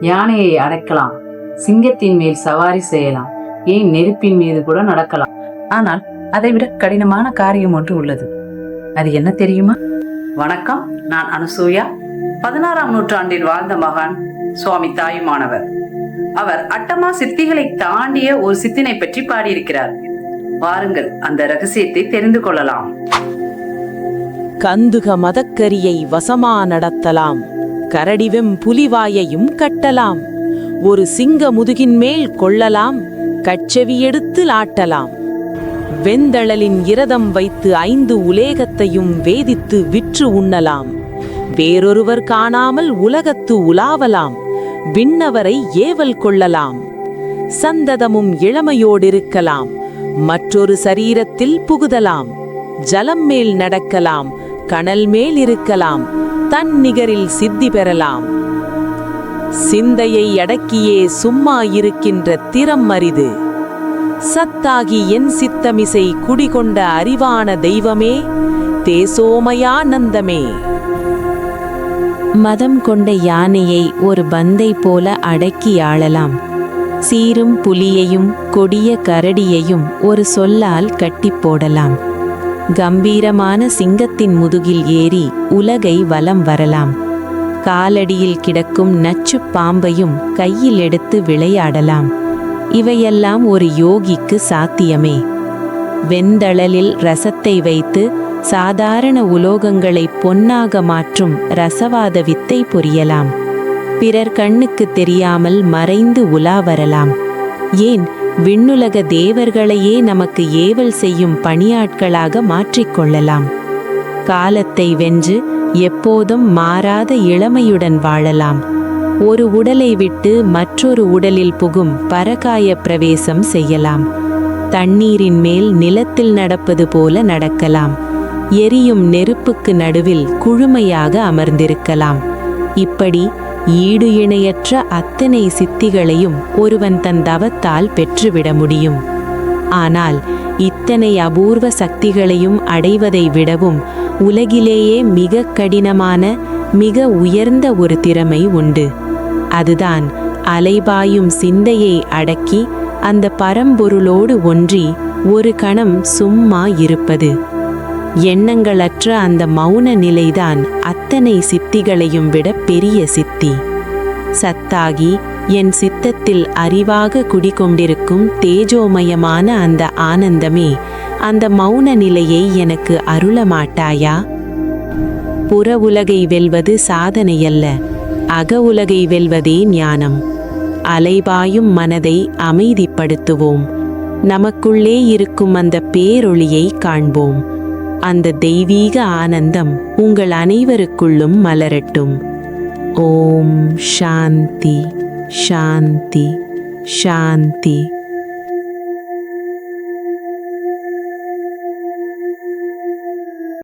யானையை அடக்கலாம். சிங்கத்தின் மேல் சவாரி செய்யலாம். ஏன் நெருப்பின் மீது கூட நடக்கலாம். ஆனால் அதைவிட கடினமான காரியம் ஒன்று உள்ளது. அது என்ன தெரியுமா? வணக்கம் நான் அனுசூயா. பதினாறாம் நூற்றாண்டில் வாழ்ந்த மகான் சுவாமி தாயுமானவர். அவர் அட்டமா சித்திகளை தாண்டிய ஒரு சித்தினை பற்றி பாடியிருக்கிறார். வாருங்கள் அந்த ரகசியத்தை தெரிந்து கொள்ளலாம். கந்துக மதக்கரியை வசமா நடத்தலாம். கரடிவெம் புலிவாயையும் கட்டலாம். ஒரு சிங்க முதுகின் மேல் கொள்ளலாம் கச்செவி எடுத்து லாட்டலாம். வெந்தழலின் இரதம் வைத்து ஐந்து உலேகத்தையும் வேதித்து விற்று உண்ணலாம். வேறொருவர் காணாமல் உலகத்து உலாவலாம் விண்ணவரை ஏவல் கொள்ளலாம். சந்ததமும் இளமையோடிருக்கலாம் மற்றொரு சரீரத்தில் புகுதலாம். ஜலம் மேல் நடக்கலாம் கணல் மேல் இருக்கலாம் தன் நிகரில் சித்தி பெறலாம். சிந்தையை அடக்கியே சும்மா இருக்கின்ற திறம் அரிது சத்தாகி என் சித்தமிசை குடிகொண்ட அறிவான தெய்வமே தேசோமயானந்தமே மதம் கொண்ட யானையை ஒரு பந்தை போல அடக்கி ஆளலாம். சீரும் புலியையும் கொடிய கரடியையும் ஒரு சொல்லால் கட்டிப் போடலாம். கம்பீரமான சிங்கத்தின் முதுகில் ஏறி உலகை வலம் வரலாம். காலடியில் கிடக்கும் நச்சு பாம்பையும் கையில் எடுத்து விளையாடலாம். இவையெல்லாம் ஒரு யோகிக்கு சாத்தியமே. வெந்தழலில் ரசத்தை வைத்து சாதாரண உலோகங்களை பொன்னாக மாற்றும் ரசவாத வித்தை புரியலாம். பிறர் கண்ணுக்கு தெரியாமல் மறைந்து உலா வரலாம். ஏன் விண்ணுலக தேவர்களையே நமக்கு ஏவல் செய்யும் பணியாட்களாக மாற்றிக்கொள்ளலாம் காலத்தை வென்று எப்போதும் மாறாத இளமையுடன் வாழலாம். ஒரு உடலை விட்டு மற்றொரு உடலில் புகும் பரகாய பிரவேசம் செய்யலாம். தண்ணீரின் மேல் நிலத்தில் நடப்பது போல நடக்கலாம். எரியும் நெருப்புக்கு நடுவில் குழுமையாக அமர்ந்திருக்கலாம். இப்படி ஈடு இணையற்ற அத்தனை சித்திகளையும் ஒருவன் தன் தவத்தால் பெற்றுவிட முடியும். ஆனால் இத்தனை அபூர்வ சக்திகளையும் அடைவதை விடவும் உலகிலேயே மிக கடினமான மிக உயர்ந்த ஒரு திறமை உண்டு. அதுதான் அலைபாயும் சிந்தையை அடக்கி அந்த பரம்பொருளோடு ஒன்றி ஒரு கணம் சும்மா இருப்பது. எண்ணங்களற்ற அந்த மௌன நிலைதான் அத்தனை சித்திகளையும் விட பெரிய சித்தி. சத்தாகி என் சித்தத்தில் அறிவாக குடிகொண்டிருக்கும் தேஜோமயமான அந்த ஆனந்தமே அந்த மௌன நிலையை எனக்கு அருள மாட்டாயா புற உலகை வெல்வது சாதனையல்ல அக உலகை வெல்வதே ஞானம். அலைபாயும் மனதை அமைதிப்படுத்துவோம். நமக்குள்ளே இருக்கும் அந்த பேரொளியை காண்போம். அந்த தெய்வீக ஆனந்தம் உங்கள் அனைவருக்குள்ளும் மலரட்டும். ஓம் சாந்தி சாந்தி சாந்தி.